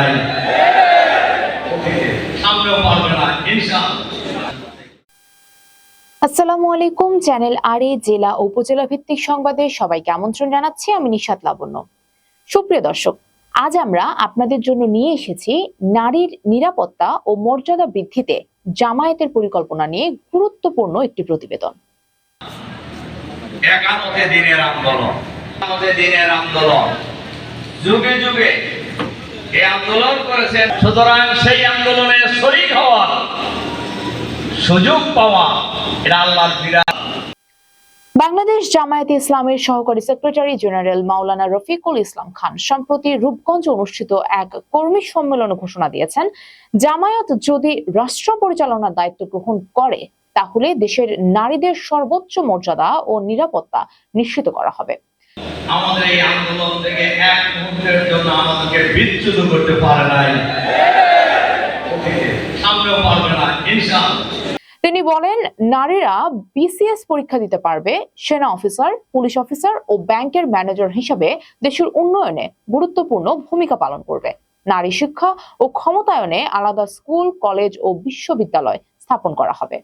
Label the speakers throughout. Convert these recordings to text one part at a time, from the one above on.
Speaker 1: নাই। সামনেও পারবে না ইনশাআল্লাহ।
Speaker 2: আসসালামু আলাইকুম চ্যানেল আর জেলা ও উপজেলা ভিত্তিক সংবাদে সবাইকে আমন্ত্রণ জানাচ্ছি আমি নিশাত লাবণ্য। সুপ্রিয় দর্শক আজ আমরা আপনাদের জন্য নিয়ে এসেছি নারীর নিরাপত্তা ও মর্যাদা বৃদ্ধিতে জামায়াতের পরিকল্পনা নিয়ে গুরুত্বপূর্ণ একটি প্রতিবেদন।
Speaker 1: একামতে দিনের আন্দোলন দিনের আন্দোলন। যুগে যুগে এই আন্দোলন করেছেন, সুতরাং সেই আন্দোলনে শরীর হওয়ার সুযোগ পাওয়া, এটা আল্লাহর বিরাট।
Speaker 2: বাংলাদেশ জামায়াতে ইসলামের সহকারী সেক্রেটারি জেনারেল মাওলানা রফিকুল ইসলাম খান সম্প্রতি রূপগঞ্জ অনুষ্ঠিত এক কর্মী সম্মেলনে ঘোষণা দিয়েছেন। জামায়াত যদি রাষ্ট্র পরিচালনার দায়িত্ব গ্রহণ করে, তাহলে দেশের নারীদের সর্বোচ্চ মর্যাদা ও নিরাপত্তা নিশ্চিত করা হবে।
Speaker 1: আমাদের এই আন্দোলন থেকে এক মুহূর্তের জন্য আমাদেরকে বিচ্যুত করতে পারে নাই। সামনেও পারবে না, ইনশাআল্লাহ।
Speaker 2: তিনি বলেন, নারীরা বিসিএস পরীক্ষা দিতে পারবে, সেনা অফিসার, পুলিশ অফিসার ও ব্যাংকের ম্যানেজার হিসেবে দেশের উন্নয়নে গুরুত্বপূর্ণ ভূমিকা পালন করবে। নারী শিক্ষা ও ক্ষমতায়নে আলাদা স্কুল, কলেজ ও বিশ্ববিদ্যালয় স্থাপন করা হবে।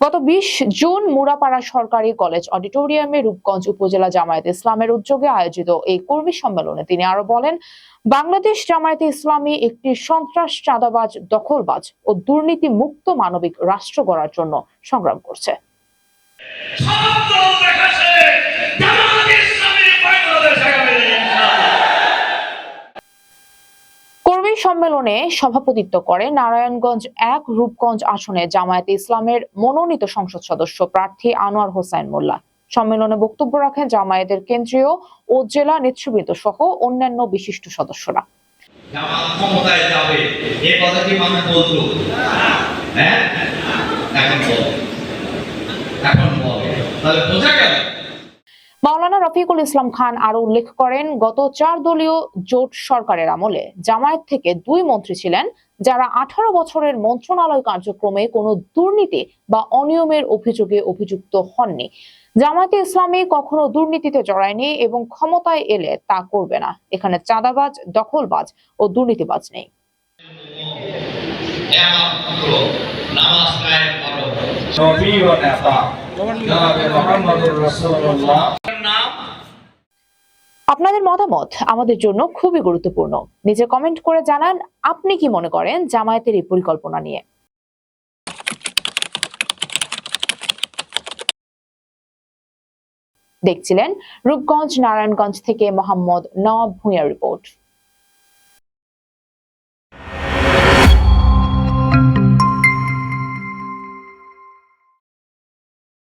Speaker 2: গত বিশ জুন মুরাপাড়া সরকারি কলেজ অডিটোরিয়ামে রূপগঞ্জ উপজেলা জামায়াত ইসলামের উদ্যোগে আয়োজিত এই কর্মী সম্মেলনে তিনি আরও বলেন, বাংলাদেশ জামায়াতে ইসলামী একটি সন্ত্রাস, চাঁদাবাজ, দখলবাজ ও দুর্নীতি মুক্ত মানবিক রাষ্ট্র গড়ার জন্য সংগ্রাম করছে। সম্মেলনে সভাপতিত্ব করে নারায়ণগঞ্জ এক রূপগঞ্জ আসনে জামায়াতে ইসলামের মনোনীত সংসদ সদস্য প্রার্থী আনোয়ার হোসাইন মোল্লা। সম্মেলনে বক্তব্য রাখেন জামায়াতের কেন্দ্রীয় ও জেলা নেতৃবৃন্দ সহ অন্যান্য বিশিষ্ট সদস্যরা।
Speaker 1: হ্যাঁ? এখন এখন তাহলে বোঝা গেল
Speaker 2: রফিকুল ইসলাম খান আরও উল্লেখ করেন, গত চার দলীয় জোট সরকারের আমলে জামায়াত থেকে দুই মন্ত্রী ছিলেন যারা আঠারো বছরের মন্ত্রণালয় কার্যক্রমে কোনো দুর্নীতি বা অনিয়মের অভিযোগে অভিযুক্ত হননি। জামায়াতে ইসলামী কখনো দুর্নীতিতে জড়ায়নি এবং ক্ষমতায় এলে তা করবে না। এখানে চাঁদাবাজ, দখলবাজ ও দুর্নীতিবাজ নেই।
Speaker 3: নবী ও নেতা, জনাবে মোহাম্মদুর রাসূলুল্লাহ।
Speaker 2: আপনাদের মতামত আমাদের জন্য খুবই গুরুত্বপূর্ণ। নিজে কমেন্ট করে জানান আপনি কি মনে করেন জামায়াতের এই পরিকল্পনা নিয়ে। দেখছিলেন রূপগঞ্জ, নারায়ণগঞ্জ থেকে মোহাম্মদ নওয়াব ভূঁইয়ার রিপোর্ট